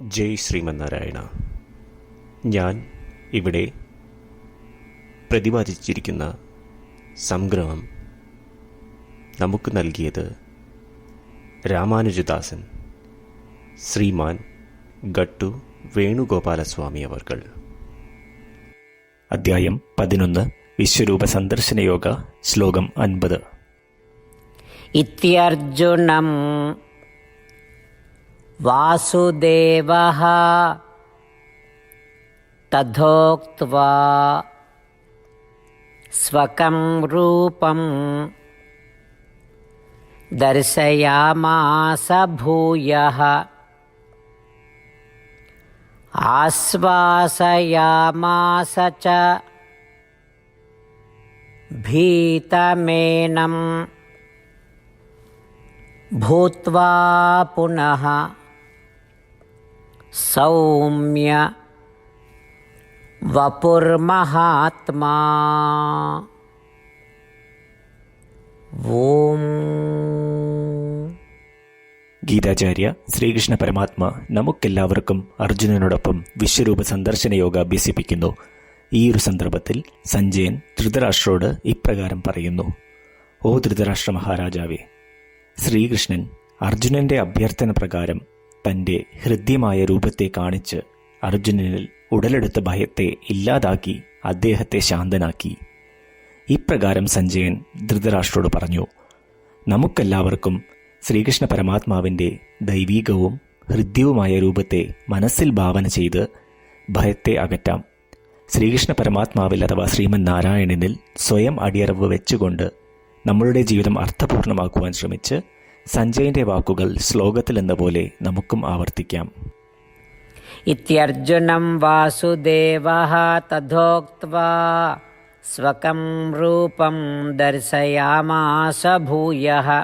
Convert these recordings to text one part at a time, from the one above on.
ജയ് ശ്രീമന്നാരായണ. ഞാൻ ഇവിടെ പ്രതിപാദിച്ചിരിക്കുന്ന സംഗ്രഹം നമുക്ക് നൽകിയത് രാമാനുജദാസൻ ശ്രീമാൻ ഗട്ടു വേണുഗോപാലസ്വാമി അവർകൾ. അദ്ധ്യായം പതിനൊന്ന് വിശ്വരൂപ സന്ദർശന യോഗ ശ്ലോകം അൻപത്. ഇത്യർജുനം वासुदेवः तथोक्त्वा स्वकं रूपं दर्शयामास भूयः आश्वासयामास च भीतमेनम् भूत्वा पुनः സൗമ്യ വപുർമഹാത്മാ. ഗീതാചാര്യ ശ്രീകൃഷ്ണ പരമാത്മ നമുക്കെല്ലാവർക്കും അർജുനനോടൊപ്പം വിശ്വരൂപ സന്ദർശന യോഗ അഭ്യസിപ്പിക്കുന്നു. ഈ ഒരു സന്ദർഭത്തിൽ സഞ്ജയൻ ധൃതരാഷ്ട്രോട് ഇപ്രകാരം പറയുന്നു. ഓ ധൃതരാഷ്ട്ര മഹാരാജാവേ ശ്രീകൃഷ്ണൻ അർജുനന്റെ അഭ്യർത്ഥന പ്രകാരം തന്റെ ഹൃദ്യമായ രൂപത്തെ കാണിച്ച് അർജുനനിൽ ഉടലെടുത്ത ഭയത്തെ ഇല്ലാതാക്കി അദ്ദേഹത്തെ ശാന്തനാക്കി. ഇപ്രകാരം സഞ്ജയൻ ധൃതരാഷ്ട്രോട് പറഞ്ഞു നമുക്കെല്ലാവർക്കും ശ്രീകൃഷ്ണ പരമാത്മാവിന്റെ ദൈവീകവും ഹൃദ്യവുമായ രൂപത്തെ മനസ്സിൽ ഭാവന ചെയ്ത് ഭയത്തെ അകറ്റാം. ശ്രീകൃഷ്ണ പരമാത്മാവിൽ അഥവാ ശ്രീമൻ നാരായണനിൽ സ്വയം അടിയറവ് വെച്ചുകൊണ്ട് നമ്മളുടെ ജീവിതം അർത്ഥപൂർണമാക്കുവാൻ ശ്രമിച്ച് സഞ്ജയിന്റെ വാക്കുകൾ ശ്ലോകത്തിലെന്ന പോലെ നമുക്കും ആവർത്തിക്കാം. ഇത്യർജുനം വാസുദേവ തഥോക്വാ സ്വകം രൂപം ദർശയാമാസ ഭൂയ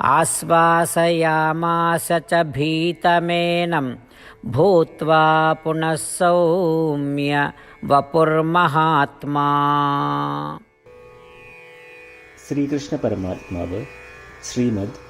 ആശ്വാസയാമാസ ച ഭീതമേനം ഭൂത്വാ പുനഃസൗമ്യ വപുർമഹാത്മാ. ശ്രീകൃഷ്ണ പരമാത്മാവ് ശ്രീമദ്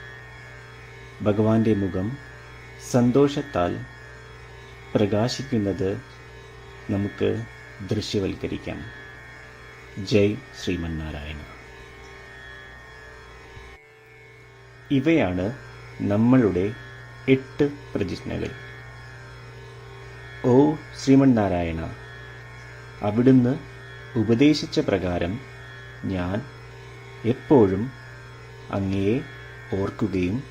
ഭഗവാന്റെ മുഖം സന്തോഷത്താൽ പ്രകാശിക്കുന്നത് നമുക്ക് ദൃശ്യവൽക്കരിക്കാം. ജയ് ശ്രീമന്നാരായണ. ഇവയാണ് നമ്മളുടെ എട്ട് പ്രതിജ്ഞകൾ. ഓ ശ്രീമന്നാരായണ അവിടുന്ന് ഉപദേശിച്ച പ്രകാരം ഞാൻ എപ്പോഴും അങ്ങയെ ഓർക്കുകയും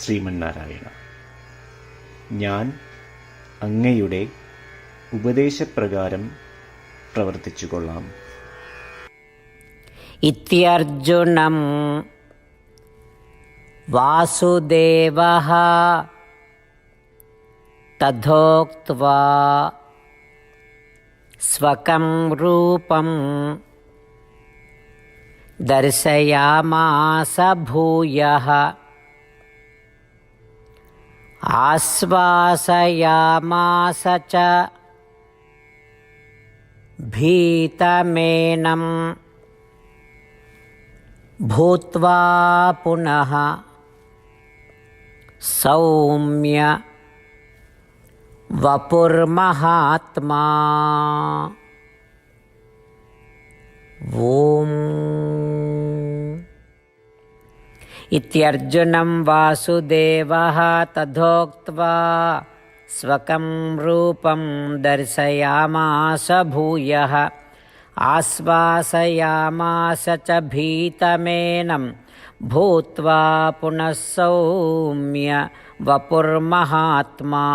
ശ്രീമന്നാരായണ ഞാൻ അങ്ങയുടെ ഉപദേശപ്രകാരം പ്രവർത്തിച്ചുകൊള്ളാം इत्यर्जुनं वासुदेवः तथोक्त्वा स्वकं रूपं दर्शयामास भूयः आश्वासयामास च भीतमेनं भूत्वा पुनः सौम्य वपुर्महात्मा। ॐ इत्यर्जुनं वासुदेवः तथोक्त्वा स्वकं रूपं दर्शयामास भूयः आश्वासयामास च भीतमेनं भूत्वा पुनः सौम्य वपुर्महात्मा